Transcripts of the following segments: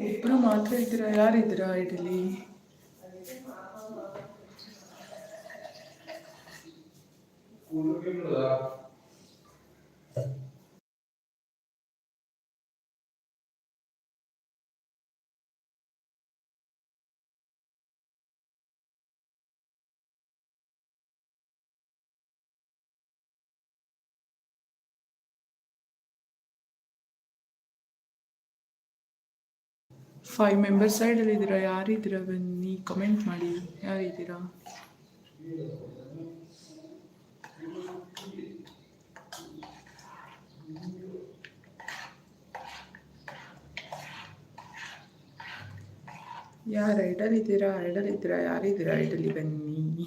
ಇಬ್ರು ಮಾತ್ರ ಇದ್ದೀರಾ ಯಾರಿದ್ದೀರಾ ಐಡಲಿ ಫೈವ್ ಮೆಂಬರ್ಸ್ ಸೈಡಲ್ಲಿ ಇದ್ದೀರಾ? ಯಾರಿದ್ದೀರಾ? ಬನ್ನಿ ಕಮೆಂಟ್ ಮಾಡಿ. ಯಾರಿದ್ದೀರಾ? ಯಾರು ಐಡಲ್ ಇದ್ದೀರಾ? ಐಡಲ್ ಇದ್ದೀರಾ? ಯಾರಿದ್ದೀರಾ? ಐಡಲಿ ಬನ್ನಿ.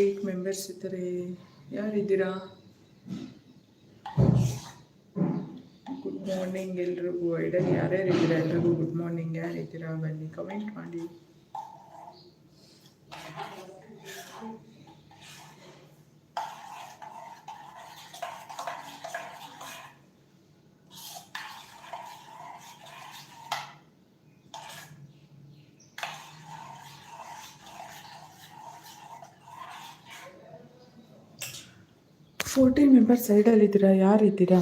ಏಯ್ಟ್ ಮೆಂಬರ್ಸ್ ಇದ್ದಾರೆ ಯಾರಿದ್ದೀರಾ? ಗುಡ್ ಮಾರ್ನಿಂಗ್ ಎಲ್ರಿಗೂ. ಐಡಲ್ ಯಾರ್ಯಾರು ಇದ್ದೀರಾ ಎಲ್ರಿಗೂ ಗುಡ್ ಮಾರ್ನಿಂಗ್ ಯಾರಿದ್ದೀರಾ? ಬನ್ನಿ ಕಮೆಂಟ್ ಮಾಡಿ. ಫೋರ್ಟೀನ್ ಮೆಂಬರ್ಸ್ ಸೈಡಲ್ಲಿ ಇದ್ದೀರಾ? ಯಾರಿದ್ದೀರಾ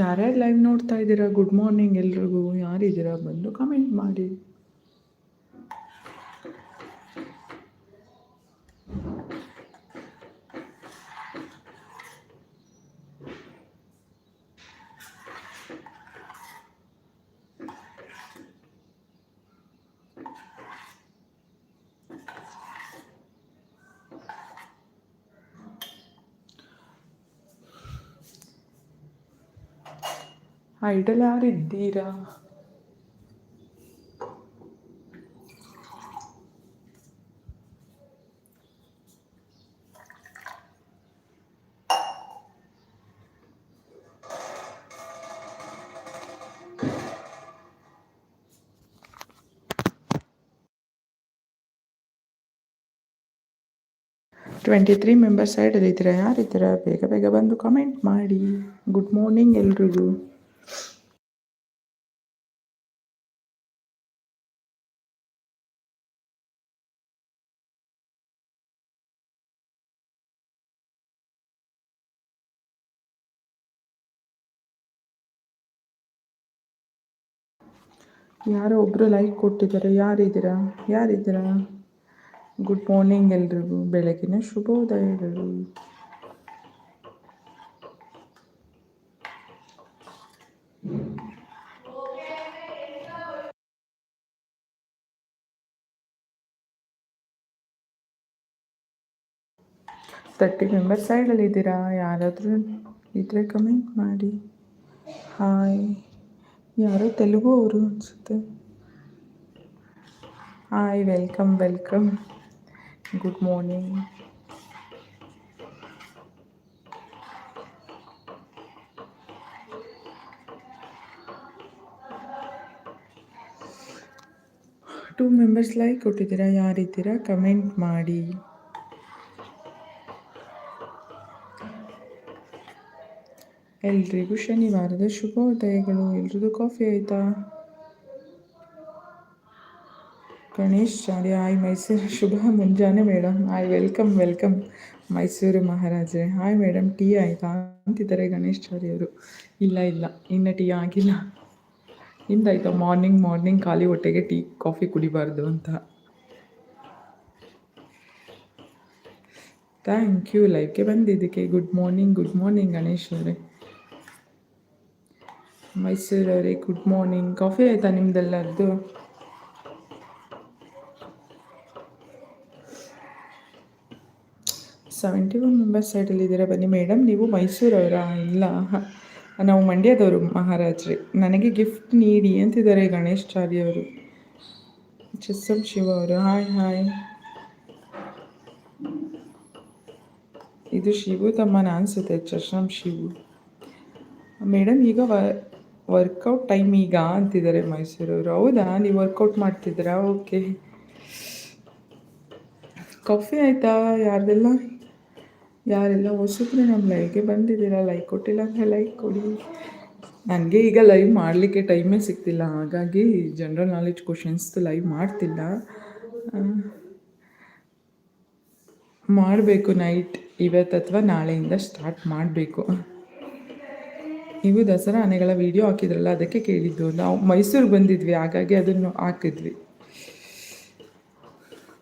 ಯಾರ್ಯಾರು ಲೈವ್ ನೋಡ್ತಾ ಇದ್ದೀರಾ? ಗುಡ್ ಮಾರ್ನಿಂಗ್ ಎಲ್ರಿಗೂ. ಯಾರಿದ್ದೀರಾ? ಬಂದು ಕಮೆಂಟ್ ಮಾಡಿ. ಐಡಲ್ ಯಾರಿದ್ದೀರಾ ಟ್ವೆಂಟಿ ತ್ರೀ ಮೆಂಬರ್ಸ್ ಸೈಡಲ್ಲಿ ಇದ್ದೀರಾ? ಯಾರಿದ್ದೀರಾ? ಬೇಗ ಬೇಗ ಬಂದು ಕಮೆಂಟ್ ಮಾಡಿ. ಗುಡ್ ಮಾರ್ನಿಂಗ್ ಎಲ್ರಿಗೂ. ಯಾರೋ ಒಬ್ಬರು ಲೈಕ್ ಕೊಟ್ಟಿದ್ದಾರೆ. ಯಾರಿದ್ದೀರಾ? ಯಾರಿದ್ದೀರಾ? ಗುಡ್ ಮಾರ್ನಿಂಗ್ ಎಲ್ರಿಗೂ. ಬೆಳಗಿನ ಶುಭೋದಯಗಳು. ತರ್ಟಿ ಮೆಂಬರ್ಸ್ ಸೈಡಲ್ಲಿ ಇದ್ದೀರಾ ಯಾರಾದರೂ ಇದ್ದರೆ ಕಮೆಂಟ್ ಮಾಡಿ. ಹಾಯ್ ಯಾರೋ ತೆಲುಗು ಅವರು ಅನಿಸುತ್ತೆ. Hi welcome welcome good morning two members like ಕೊಟ್ಟಿದ್ದೀರಾ? ಯಾರಿದ್ದೀರಾ? ಕಮೆಂಟ್ ಮಾಡಿ. ಎಲ್ರಿಗೂ ಶನಿವಾರದ ಶುಭೋದಯಗಳು ಎಲ್ರಿಗೂ ಕಾಫಿ ಆಯಿತಾ? ಗಣೇಶ್ ಚಾರಿ ಹಾಯ್ ಮೈಸೂರು. ಶುಭ ಮುಂಜಾನೆ madam hi welcome welcome Mysore ಮಹಾರಾಜೆ hi madam tea ಆಯಿತಾ? ಅಂತಿದ್ದಾರೆ ಗಣೇಶ್ ಚಾರಿಯವರು ಇಲ್ಲ ಇಲ್ಲ, ಇನ್ನು ಟೀ ಆಗಿಲ್ಲ. ಹಿಂದಾಯ್ತಾ? ಮಾರ್ನಿಂಗ್ ಮಾರ್ನಿಂಗ್ ಖಾಲಿ ಹೊಟ್ಟೆಗೆ ಟೀ ಕಾಫಿ ಕುಡಿಬಾರ್ದು ಅಂತ. ಥ್ಯಾಂಕ್ ಯು ಲೈಫ್ಗೆ ಬಂದಿದ್ದಕ್ಕೆ. Good morning good morning Ganesh ಅವರೇ. ಮೈಸೂರವರೇ ಗುಡ್ ಮಾರ್ನಿಂಗ್ ಕಾಫಿ ಆಯಿತಾ ನಿಮ್ದೆಲ್ಲರದು? ಸೆವೆಂಟಿ ಒನ್ ಮೆಂಬರ್ಸ್ ಸೈಡಲ್ಲಿ ಇದ್ದೀರಾ ಬನ್ನಿ. ಮೇಡಮ್, ನೀವು ಮೈಸೂರವರಾ ಇಲ್ಲ. ನಾವು ಮಂಡ್ಯದವರು ಮಹಾರಾಜ್ರಿ. ನನಗೆ ಗಿಫ್ಟ್ ನೀಡಿ ಅಂತಿದ್ದಾರೆ ಗಣೇಶ್ ಚಾರಿ ಚಿಸ್ಸಂ ಶಿವ ಅವರು. ಹಾಯ್ ಹಾಯ್ ಇದು ಶಿವು ತಮ್ಮನ ಅನಿಸುತ್ತೆ ಚಶ್ರಂ ಶಿವು. ಮೇಡಮ್, ಈಗ ವರ್ಕೌಟ್ ಟೈಮ್ ಈಗ ಅಂತಿದ್ದಾರೆ ಮೈಸೂರವರು. ಹೌದಾ? ನೀವು ವರ್ಕೌಟ್ ಮಾಡ್ತಿದ್ದೀರಾ? ಓಕೆ ಕಾಫಿ ಆಯಿತಾ ಯಾರ್ದೆಲ್ಲ? ಯಾರೆಲ್ಲ ಹೊಸಬ್ರು ನಮ್ಮ ಲೈವ್ಗೆ ಬಂದಿದ್ದೀರಾ? ಲೈಕ್ ಕೊಟ್ಟಿಲ್ಲ ಅಂದರೆ ಲೈಕ್ ಕೊಡಿ. ನನಗೆ ಈಗ ಲೈವ್ ಮಾಡಲಿಕ್ಕೆ ಟೈಮೇ ಸಿಗ್ತಿಲ್ಲ. ಹಾಗಾಗಿ ಜನರಲ್ ನಾಲೆಡ್ಜ್ ಕ್ವಶನ್ಸ್ದು ಲೈವ್ ಮಾಡ್ತಿಲ್ಲ. ಮಾಡಬೇಕು ನೈಟ್ ಇವತ್ತು ಅಥವಾ ನಾಳೆಯಿಂದ ಸ್ಟಾರ್ಟ್ ಮಾಡಬೇಕು. ನೀವು ದಸರಾ ಆನೆಗಳ ವಿಡಿಯೋ ಹಾಕಿದ್ರಲ್ಲ ಅದಕ್ಕೆ ಕೇಳಿದ್ದು. ನಾವು ಮೈಸೂರಿಗೆ ಬಂದಿದ್ವಿ ಹಾಗಾಗಿ ಅದನ್ನು ಹಾಕಿದ್ವಿ.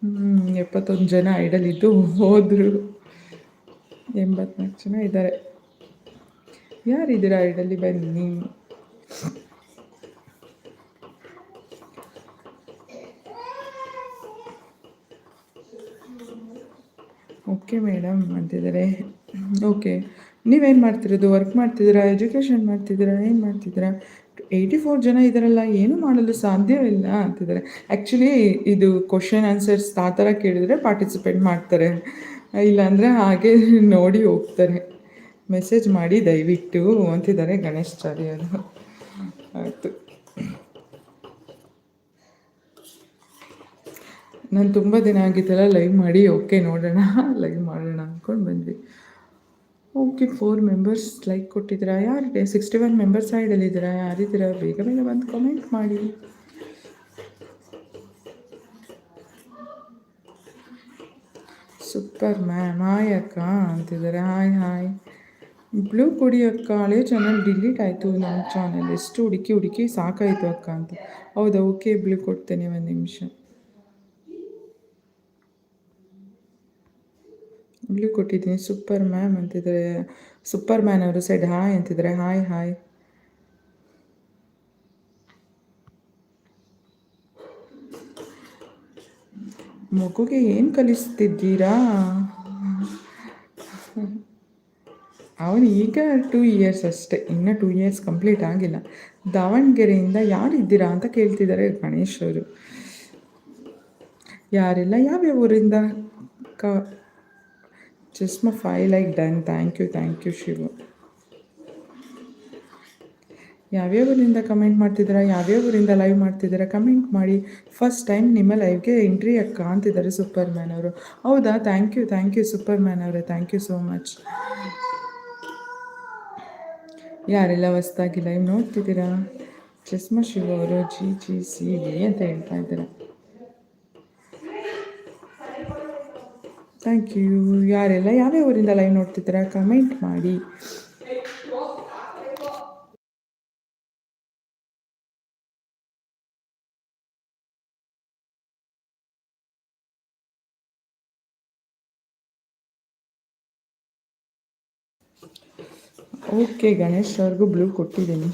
ಹ್ಮ್, ಎಪ್ಪತ್ತೊಂದು ಜನ ಐಡಲ್ ಇದ್ದು ಹೋದರು. ಎಂಬತ್ನಾಲ್ಕು ಜನ ಇದ್ದಾರೆ. ಯಾರಿದ್ದೀರಾ ಐಡಲ್ಲಿ ಬನ್ನಿ. ಓಕೆ ಮೇಡಮ್ ಅಂತಿದ್ದಾರೆ. ಓಕೆ. ನೀವೇನು ಮಾಡ್ತಿರೋದು? ವರ್ಕ್ ಮಾಡ್ತಿದ್ದೀರಾ? ಎಜುಕೇಷನ್ ಮಾಡ್ತಿದ್ದೀರಾ? ಏನು ಮಾಡ್ತಿದ್ದೀರಾ? ಏಯ್ಟಿ ಫೋರ್ ಜನ ಇದರಲ್ಲ ಏನು ಮಾಡಲು ಸಾಧ್ಯವಿಲ್ಲ ಅಂತಿದ್ದಾರೆ. ಆ್ಯಕ್ಚುಲಿ ಇದು ಕ್ವಶನ್ ಆನ್ಸರ್ಸ್ ಆ ಥರ ಕೇಳಿದರೆ ಪಾರ್ಟಿಸಿಪೇಟ್ ಮಾಡ್ತಾರೆ. ಇಲ್ಲಾಂದರೆ ಹಾಗೆ ನೋಡಿ ಹೋಗ್ತಾರೆ. ಮೆಸೇಜ್ ಮಾಡಿ ದಯವಿಟ್ಟು ಅಂತಿದ್ದಾರೆ ಗಣೇಶ್ ಆಯಿತು. ನಾನು ತುಂಬ ದಿನ ಆಗಿತ್ತಲ್ಲ ಲೈವ್ ಮಾಡಿ ಓಕೆ ನೋಡೋಣ ಲೈವ್ ಮಾಡೋಣ ಅಂದ್ಕೊಂಡು ಬಂದ್ವಿ. ಓಕೆ ಫೋರ್ ಮೆಂಬರ್ಸ್ ಲೈಕ್ ಕೊಟ್ಟಿದ್ದೀರಾ? ಯಾರಿದೆ? ಸಿಕ್ಸ್ಟಿ ಒನ್ ಮೆಂಬರ್ಸ್ ಸೈಡಲ್ಲಿದ್ದೀರಾ ಯಾರಿದ್ದೀರಾ? ಬೇಗ ಬೇಗ ಬಂದು ಕಮೆಂಟ್ ಮಾಡಿ. ಸೂಪರ್ ಮ್ಯಾಮ್ ಹಾಯ್ ಅಕ್ಕ ಅಂತಿದ್ದಾರೆ. ಹಾಯ್ ಹಾಯ್ ಬ್ಲೂ ಕೊಡಿ, ಅಕ್ಕ. ಹಳೆ ಚಾನಲ್ ಡಿಲೀಟ್ ಆಯಿತು ನಮ್ಮ ಚಾನಲ್ ಎಷ್ಟು ಹುಡುಕಿ ಹುಡುಕಿ ಸಾಕಾಯಿತು ಅಕ್ಕ ಅಂತ. ಹೌದಾ? ಓಕೆ ಬ್ಲೂ ಕೊಡ್ತೇನೆ ಒಂದು ನಿಮಿಷ. ಬ್ಲೂ ಕೊಟ್ಟಿದ್ದೀನಿ. ಸೂಪರ್ ಮ್ಯಾಮ್ ಅಂತಿದ್ದಾರೆ ಸೂಪರ್ ಮ್ಯಾನ್ ಅವರು ಸೈಡ್ ಹಾಯ್ ಅಂತಿದ್ದಾರೆ ಹಾಯ್ ಹಾಯ್ ಮಗುಗೆ ಏನು ಕಲಿಸ್ತಿದ್ದೀರಾ? ಅವನು ಈಗ ಟೂ ಇಯರ್ಸ್ ಅಷ್ಟೇ, ಇನ್ನೂ ಟೂ ಇಯರ್ಸ್ ಕಂಪ್ಲೀಟ್ ಆಗಿಲ್ಲ. ದಾವಣಗೆರೆಯಿಂದ ಯಾರಿದ್ದೀರಾ ಅಂತ ಕೇಳ್ತಿದ್ದಾರೆ ಗಣೇಶ್ ಅವರು. ಯಾರೆಲ್ಲ, ಯಾವ್ಯಾವ ಊರಿಂದ ಕ Chashma five like done thank you thank you Shivu ಯಾವ್ಯಾವ ಊರಿಂದ ಕಮೆಂಟ್ ಮಾಡ್ತಿದ್ದೀರಾ? ಯಾವ್ಯಾವ ಊರಿಂದ ಲೈವ್ ಮಾಡ್ತಿದ್ದೀರಾ? ಕಮೆಂಟ್ ಮಾಡಿ. ಫಸ್ಟ್ ಟೈಮ್ ನಿಮ್ಮ ಲೈವ್ಗೆ ಎಂಟ್ರಿ ಅಕ್ಕ ಅಂತಿದ್ದಾರೆ ಸೂಪರ್ ಮ್ಯಾನ್ ಅವರು. ಹೌದಾ? Thank you thank you super man ಅವರೇ. ಥ್ಯಾಂಕ್ ಯು ಸೋ ಮಚ್ ಯಾರೆಲ್ಲ ಹೊಸ್ದಾಗಿ ಲೈವ್ ನೋಡ್ತಿದ್ದೀರಾ? ಚಸ್ಮ ಶಿವ ಅವರು ಜಿ ಜಿ ಸಿ ಅಂತ ಹೇಳ್ತಾ ಇದ್ದಾರೆ. ಥ್ಯಾಂಕ್ ಯು ಯಾರೆಲ್ಲ ಯಾವ್ಯಾವ ಊರಿಂದ ಲೈವ್ ನೋಡ್ತಿದ್ದೀರಾ ಕಮೆಂಟ್ ಮಾಡಿ. ಓಕೆ ಗಣೇಶ್ ಅವ್ರಿಗೂ ಬ್ಲೂ ಕೊಟ್ಟಿದ್ದೀನಿ.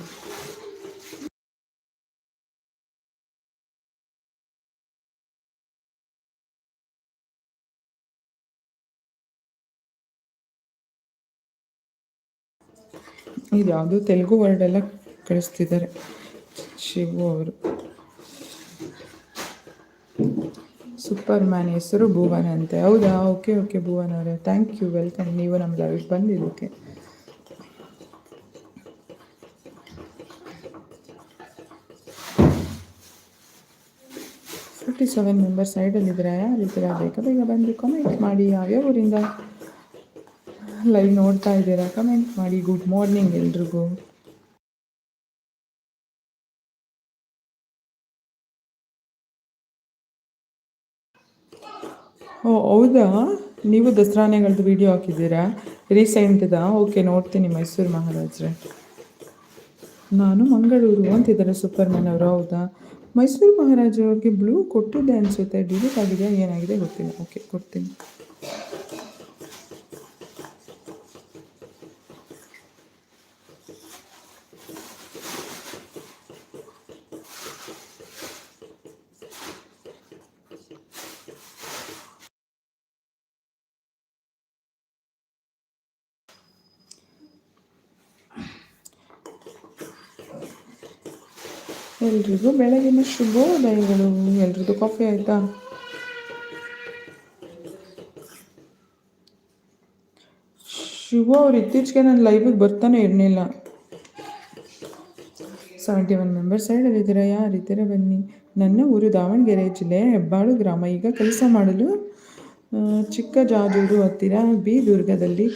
ಇದು ಯಾವುದೋ ತೆಲುಗು ವರ್ಡ್ ಎಲ್ಲ ಕಳಿಸ್ತಿದ್ದಾರೆ. ಶಿವು ಅವರು. ಸೂಪರ್ ಮ್ಯಾನ್ ಹೆಸರು ಭುವನ್ ಅಂತೆ. ಹೌದಾ? ಓಕೆ ಓಕೆ ಭುವನ್ ಅವರೇ. ಥ್ಯಾಂಕ್ ಯು ವೆಲ್ಕಮ್ ನೀವು ನಮ್ಮ ಲೈವ್ ಬಂದಿದ್ದಕ್ಕೆ. ಫಿಫ್ಟಿ ಸೆವೆನ್ ಮೆಂಬರ್ಸ್ ಸೈಡಲ್ಲಿದ್ದೀರಾ ಯಾರಿದ್ದೀರಾ? ಬೇಗ ಬೇಗ ಬಂದು ಕಮೆಂಟ್ ಮಾಡಿ. ಯಾವ್ಯಾವ ಊರಿಂದ ಲೈವ್ ನೋಡ್ತಾ ಇದ್ದೀರಾ? ಕಮೆಂಟ್ ಮಾಡಿ. ಗುಡ್ ಮಾರ್ನಿಂಗ್ ಎಲ್ರಿಗೂ. ಓ, ಹೌದಾ? ನೀವು ದಸರಾನೆಗಳದ್ದು ವಿಡಿಯೋ ಹಾಕಿದ್ದೀರಾ? ರೀಸೆಂಟ್ದಾ ಓಕೆ ನೋಡ್ತೀನಿ ಮೈಸೂರು ಮಹಾರಾಜ್ರೆ. ನಾನು ಮಂಗಳೂರು ಅಂತಿದ್ದಾರೆ ಸೂಪರ್ ಮ್ಯಾನ್ ಅವರು, ಹೌದಾ? ಮೈಸೂರು ಮಹಾರಾಜ ಅವ್ರಿಗೆ ಬ್ಲೂ ಕೊಟ್ಟಿದ್ದೆ ಅನಿಸುತ್ತೆ. ಡಿಲೀಟ್ ಆಗಿದೆ, ಏನಾಗಿದೆ ಗೊತ್ತಿಲ್ಲ. ಓಕೆ ಕೊಡ್ತೀನಿ. ಎಲ್ರಿಗೂ ಬೆಳಗಿನ ಶುಭೋದಯಗಳು. ಎಲ್ರಿಗೂ ಕಾಫಿ ಆಯಿತಾ? ಶಿವ ಅವ್ರು ಇತ್ತೀಚೆಗೆ ನನ್ನ ಲೈವಿಗೆ ಬರ್ತಾನೆ ಇರಲಿಲ್ಲ. ಸೆವೆಂಟಿ ಒನ್ ಮೆಂಬರ್ಸ್ ಯಾ ಯಾರಿದ್ದೀರಾ ಬನ್ನಿ. ನನ್ನ ಊರು ದಾವಣಗೆರೆ ಜಿಲ್ಲೆ ಹೆಬ್ಬಾಳು ಗ್ರಾಮ. ಈಗ ಕೆಲಸ ಮಾಡಲು ಚಿಕ್ಕ ಜಾಜೂರು ಹತ್ತಿರ ಬಿ ದುರ್ಗದಲ್ಲಿ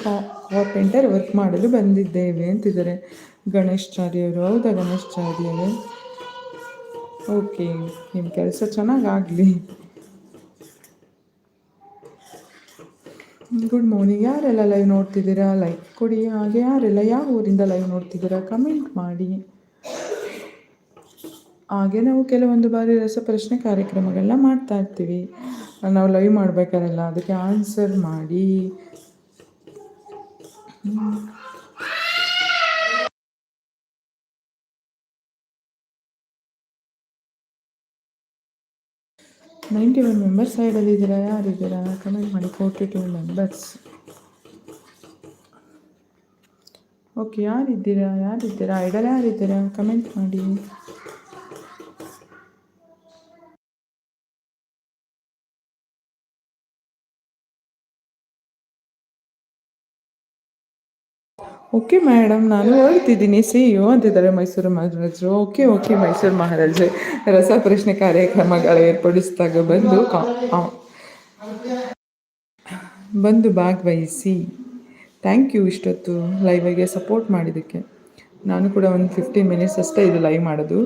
ಕಾರ್ಪೆಂಟರ್ ವರ್ಕ್ ಮಾಡಲು ಬಂದಿದ್ದೇವೆ ಅಂತಿದ್ದಾರೆ. ಗಣೇಶ್ ಚಾರಿಯವರು ಹೌದಾ ಗಣೇಶ್ ಚಾರಿಯವರು ಓಕೆ ನಿಮ್ಮ ಕೆಲಸ ಚೆನ್ನಾಗಾಗಲಿ. ಗುಡ್ ಮಾರ್ನಿಂಗ್ ಯಾರೆಲ್ಲ ಲೈವ್ ನೋಡ್ತಿದ್ದೀರಾ? ಲೈಕ್ ಕೊಡಿ. ಹಾಗೆ ಯಾರೆಲ್ಲ ಯಾವ ಊರಿಂದ ಲೈವ್ ನೋಡ್ತಿದ್ದೀರಾ? ಕಮೆಂಟ್ ಮಾಡಿ. ಹಾಗೆ ನಾವು ಕೆಲವೊಂದು ಬಾರಿ ರಸಪ್ರಶ್ನೆ ಕಾರ್ಯಕ್ರಮಗಳನ್ನ ಮಾಡ್ತಾ ಇರ್ತೀವಿ. ನಾವು ಲೈವ್ ಮಾಡಬೇಕಾರೆಲ್ಲ ಅದಕ್ಕೆ ಆನ್ಸರ್ ಮಾಡಿ. ನೈಂಟಿ ಒನ್ ಮೆಂಬರ್ಸ್ ಸೈಡಲ್ಲಿದ್ದೀರಾ ಯಾರಿದ್ದೀರಾ ಕಮೆಂಟ್ ಮಾಡಿ. ಫೋರ್ಟಿ ಟು ಮೆಂಬರ್ಸ್ ಓಕೆ ಯಾರಿದ್ದೀರಾ? ಯಾರಿದ್ದೀರಾ? ಐಡಲ್ ಯಾರಿದ್ದೀರಾ? ಕಮೆಂಟ್ ಮಾಡಿ. ಓಕೆ ಮೇಡಮ್ ನಾನು ಹೇಳ್ತಿದ್ದೀನಿ. ಸಿ ಯು ಅಂತಿದ್ದಾರೆ ಮೈಸೂರು ಮಹಾರಾಜರು. ಓಕೆ ಓಕೆ ಮೈಸೂರು ಮಹಾರಾಜರು. ರಸಪ್ರಶ್ನೆ ಕಾರ್ಯಕ್ರಮಗಳು ಏರ್ಪಡಿಸಿದಾಗ ಬಂದು ಬಂದು ಭಾಗವಹಿಸಿ. ಥ್ಯಾಂಕ್ ಯು ಇಷ್ಟೊತ್ತು ಲೈವಿಗೆ ಸಪೋರ್ಟ್ ಮಾಡಿದ್ದಕ್ಕೆ. ನಾನು ಕೂಡ ಒಂದು ಫಿಫ್ಟೀನ್ ಮಿನಿಟ್ಸ್ ಅಷ್ಟೇ ಇದು ಲೈವ್ ಮಾಡೋದು.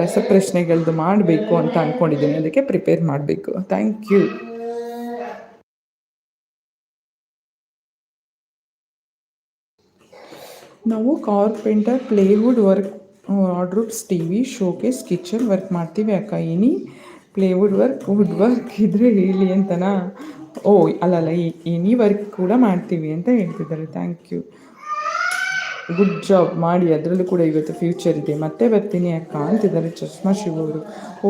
ರಸಪ್ರಶ್ನೆಗಳದ್ದು ಮಾಡಬೇಕು ಅಂತ ಅಂದ್ಕೊಂಡಿದ್ದೀನಿ ಅದಕ್ಕೆ ಪ್ರಿಪೇರ್ ಮಾಡಬೇಕು. ಥ್ಯಾಂಕ್ ಯು ನಾವು carpenter plywood work, wardrobes T V showcase, kitchen work ಮಾಡ್ತೀವಿ ಅಕ್ಕ. ಏನಿ ಪ್ಲೇವುಡ್ ವರ್ಕ್, ವುಡ್ ವರ್ಕ್ ಇದ್ರೆ ಹೇಳಿ ಅಂತನಾ? ಓ, ಅಲ್ಲಲ್ಲ ಎನಿ ವರ್ಕ್ ಕೂಡ ಮಾಡ್ತೀವಿ ಅಂತ ಹೇಳ್ತಿದ್ದಾರೆ. Thank you. ಗುಡ್ ಜಾಬ್ ಮಾಡಿ, ಅದರಲ್ಲೂ ಕೂಡ ಇವತ್ತು ಫ್ಯೂಚರ್ ಇದೆ. ಮತ್ತೆ ಬರ್ತೀನಿ ಅಕ್ಕ ಅಂತಿದ್ದಾರೆ ಚಶ್ಮಾ ಶಿವ ಅವರು.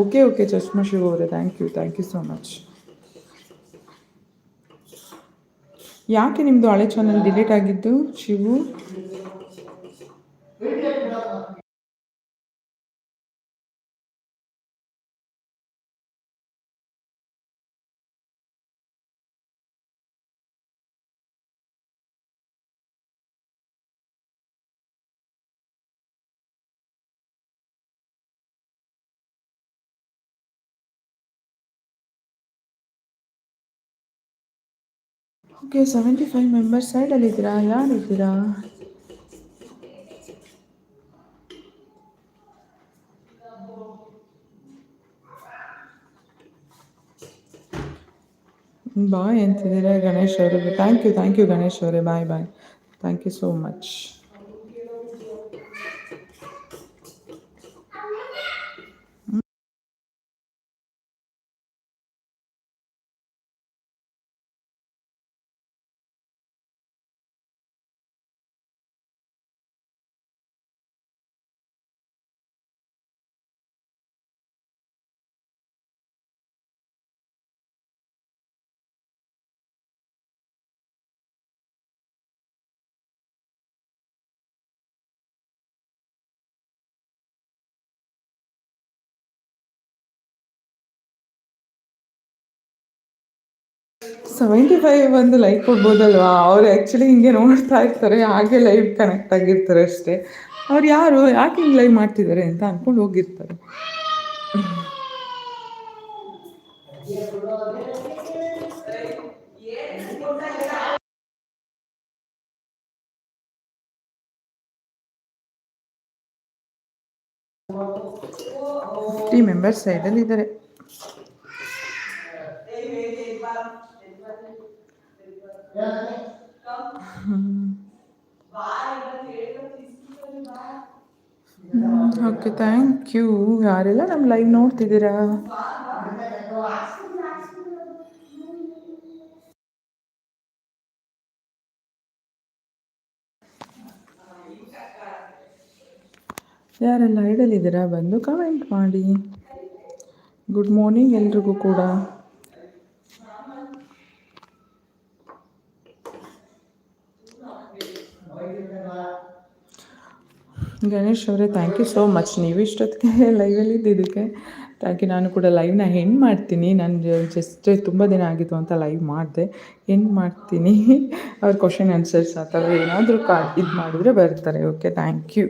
ಓಕೆ ಓಕೆ ಚಶ್ಮಾ ಶಿವ ಅವರು. Thank you thank you so much. ಯಾಕೆ ನಿಮ್ಮದು ಹಳೆ ಚಾನಲ್ ಡಿಲೀಟ್ ಆಗಿದ್ದು, ಶಿವು? ಓಕೆ ಸೆವೆಂಟಿ ಫೈವ್ ಮೆಂಬರ್ಸ್ ಸೈಡಲ್ಲಿದ್ದೀರಾ ಯಾರಿದ್ದೀರಾ ಬಾಯ್ ಅಂತಿದ್ದೀರಾ ಗಣೇಶ್ ಅವರಿಗೆ? Thank you thank you Ganesh ಅವರೇ. Bye bye thank you so much seventy five ಒಂದು ಲೈಕ್ ಕೊಡ್ಬೋದಲ್ವಾ? ಅವ್ರು ಆ್ಯಕ್ಚುಲಿ ಹಿಂಗೆ ನೋಡ್ತಾ ಇರ್ತಾರೆ, ಹಾಗೆ ಲೈವ್ ಕನೆಕ್ಟ್ ಆಗಿರ್ತಾರೆ ಅಷ್ಟೇ. ಅವ್ರು ಯಾರು, ಯಾಕೆ ಹಿಂಗೆ ಲೈವ್ ಮಾಡ್ತಿದ್ದಾರೆ ಅಂತ ಅಂದ್ಕೊಂಡು ಹೋಗಿರ್ತಾರೆ. ಫಿಫ್ಟಿ ಮೆಂಬರ್ಸ್ ಸೈಡಲ್ಲಿ ಇದ್ದಾರೆ. ಓಕೆ ಥ್ಯಾಂಕ್ ಯು ಯಾರೆಲ್ಲ ನಮ್ಮ ಲೈವ್ ನೋಡ್ತಿದ್ದೀರಾ? ಯಾರೆಲ್ಲ ಐಡಲಿದ್ದೀರಾ ಬಂದು ಕಮೆಂಟ್ ಮಾಡಿ. ಗುಡ್ ಮಾರ್ನಿಂಗ್ ಎಲ್ರಿಗೂ ಕೂಡ. ಗಣೇಶ್ ಅವರೇ ಥ್ಯಾಂಕ್ ಯು ಸೋ ಮಚ್ ನೀವು ಇಷ್ಟೊತ್ತಿಗೆ ಲೈವಲ್ಲಿ ಇದ್ದಿದ್ದಕ್ಕೆ ಥ್ಯಾಂಕ್ ಯು ನಾನು ಕೂಡ ಲೈವ್ನ ಹೆಂಡ್ ಮಾಡ್ತೀನಿ. ನಾನು ಜಸ್ಟ್ ತುಂಬ ದಿನ ಆಗಿತ್ತು ಅಂತ ಲೈವ್ ಮಾಡಿದೆ. ಹೆಂಡ್ ಮಾಡ್ತೀನಿ. ಅವ್ರ ಕ್ವಶನ್ ಆನ್ಸರ್ಸ್ ಆ ಥರ ಏನಾದರೂ ಕಾ ಇದು ಮಾಡಿದ್ರೆ ಬರ್ತಾರೆ. Okay thank you